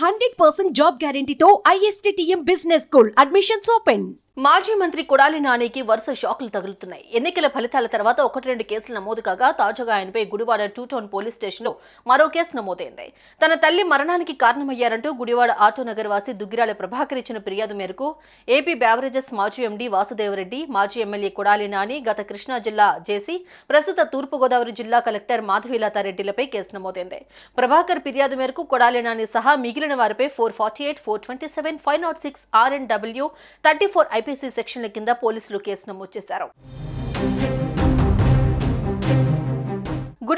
Hundred percent job గ్యారంటీతో ISTM business school admissions open మాజీ మంత్రి కొడాలి నానికి వరుస షాకులు తగులుతున్నాయి. ఎన్నికల ఫలితాల తర్వాత ఒకటి రెండు కేసులు నమోదు కాగా తాజాగా ఆయనపై గుడివాడ టూ టౌన్ పోలీస్ స్టేషన్లో మరో కేసు నమోదైంది. తన తల్లి మరణానికి కారణమయ్యారంటూ గుడివాడ ఆటో నగర్ వాసి దుగ్గిరాల ప్రభాకర్ ఇచ్చిన ఫిర్యాదు మేరకు ఏపీ బ్యావరేజెస్ మాజీ ఎండీ వాసుదేవరెడ్డి మాజీ ఎమ్మెల్యే కొడాలి నాని గత కృష్ణా జిల్లా జేసీ ప్రస్తుత తూర్పుగోదావరి జిల్లా కలెక్టర్ మాధవీలతారెడ్డిలపై కేసు నమోదైంది. ప్రభాకర్ ఫిర్యాదు మేరకు కొడాలి నాని సహా మిగిలిన వారిపై four forty eight four twenty seven five not six R W thirty four IPC సెక్షన్ల కింద పోలీసులు కేసు నమోదు చేశారు.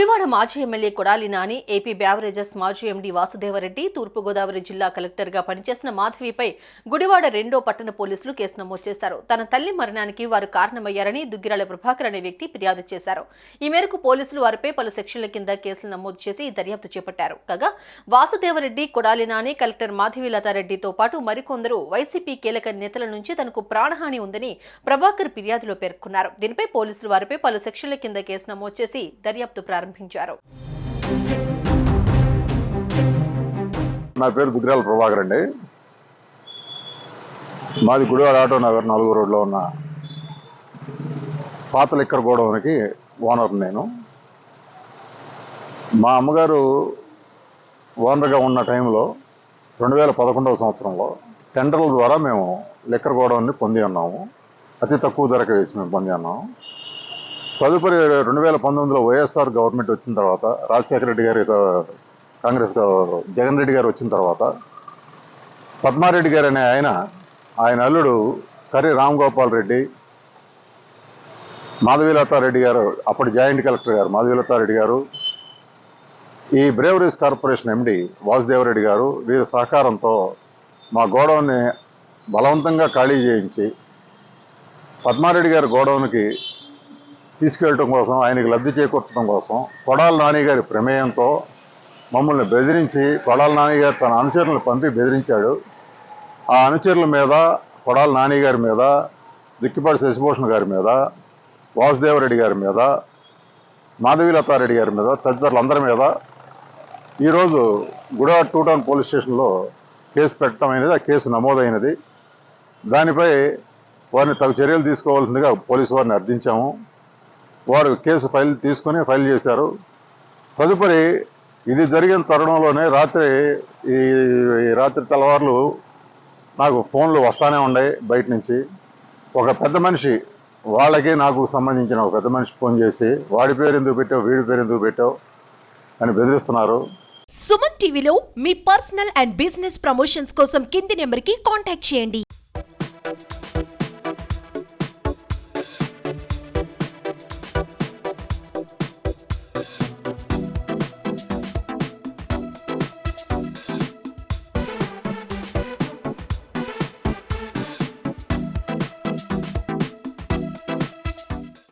గుడివాడ మాజీ MLA Kodali Nani AP beverages మాజీ ఎండీ వాసుదేవరెడ్డి తూర్పుగోదావరి జిల్లా కలెక్టర్గా పనిచేసిన మాధవిపై గుడివాడ రెండో పట్టణ పోలీసులు కేసు నమోదు చేశారు. తన తల్లి మరణానికి వారు కారణమయ్యారని దుగ్గిరాల ప్రభాకర్ అనే వ్యక్తి ఫిర్యాదు చేశారు. ఈ మేరకు పోలీసులు వారిపై పలు సెక్షన్ల కింద కేసులు నమోదు చేసి దర్యాప్తు చేపట్టారు. కాగా వాసుదేవరెడ్డి కొడాలి నాని కలెక్టర్ మాధవీలతారెడ్డితో పాటు మరికొందరు వైసీపీ కీలక నేతల నుంచి తనకు ప్రాణహాని ఉందని ప్రభాకర్ ఫిర్యాదులో పేర్కొన్నారు. దీనిపై పోలీసులు వారిపై పలు సెక్షన్ల కింద కేసు నమోదు చేసి దర్యాప్తు ప్రారంభించారు. నా పేరు దుగ్గిరాల ప్రభాకర్ అండి. మాది గుడివాడ ఆటో నగర్ నాలుగో రోడ్లో ఉన్న పాత లిక్కర్ గోడౌన్కి ఓనర్ నేను. మా అమ్మగారు ఓనర్గా ఉన్న టైంలో రెండు వేల పదకొండవ సంవత్సరంలో టెండర్ల ద్వారా మేము లిక్కర్ గోడౌన్ని పొంది ఉన్నాము అతి తక్కువ ధరకు వేసి మేము పొంది ఉన్నాము తదుపరి రెండు వేల పంతొమ్మిదిలో వైఎస్ఆర్ గవర్నమెంట్ వచ్చిన తర్వాత రాజశేఖర రెడ్డి గారి కాంగ్రెస్ జగన్ రెడ్డి గారు వచ్చిన తర్వాత పద్మారెడ్డి గారు అనే ఆయన ఆయన అల్లుడు కర్రి రామ్ గోపాల్ రెడ్డి మాధవీలతారెడ్డి గారు అప్పటి జాయింట్ కలెక్టర్ గారు మాధవీలతారెడ్డి గారు ఈ బ్రేవరీస్ కార్పొరేషన్ ఎండి వాసుదేవరెడ్డి గారు వీరి సహకారంతో మా గోడౌన్ని బలవంతంగా ఖాళీ చేయించి పద్మారెడ్డి గారి గోడౌన్కి తీసుకెళ్ళటం కోసం ఆయనకి లబ్ధి చేకూర్చడం కోసం కొడాల నానిగారి ప్రమేయంతో మమ్మల్ని బెదిరించి కొడాల నానిగారు తన అనుచరులను పంపి బెదిరించాడు. ఆ అనుచరుల మీద కొడాల నానిగారి మీద దిక్కిపాటి శశిభూషణ్ గారి మీద వాసుదేవరెడ్డి గారి మీద మాధవీలతారెడ్డి గారి మీద తదితరులందరి మీద ఈరోజు గుడివాడ టూ టౌన్ పోలీస్ స్టేషన్లో కేసు పెట్టడం అయినది ఆ కేసు నమోదైనది. దానిపై వారిని తగు చర్యలు తీసుకోవాల్సిందిగా పోలీసు వారిని అర్థించాము. వారు కేసు ఫైల్ తీసుకొని ఫైల్ చేశారు. తదుపరి ఇది జరిగిన తరుణంలోనే రాత్రి ఈ ఈ రాత్రి తెల్లవారులు నాకు ఫోన్లు వస్తానే ఉన్నాయి బయట నుంచి. ఒక పెద్ద మనిషి వాళ్ళకి నాకు సంబంధించిన ఒక పెద్ద మనిషి ఫోన్ చేసి వాడి పేరు ఎందుకు పెట్టావు? వీడి పేరు ఎందుకు పెట్టావు? అని బెదిరిస్తున్నారు. సుమన్ టీవీలో మీ పర్సనల్ అండ్ బిజినెస్ ప్రమోషన్స్ కోసం కింది నెంబర్కి కాంటాక్ట్ చేయండి.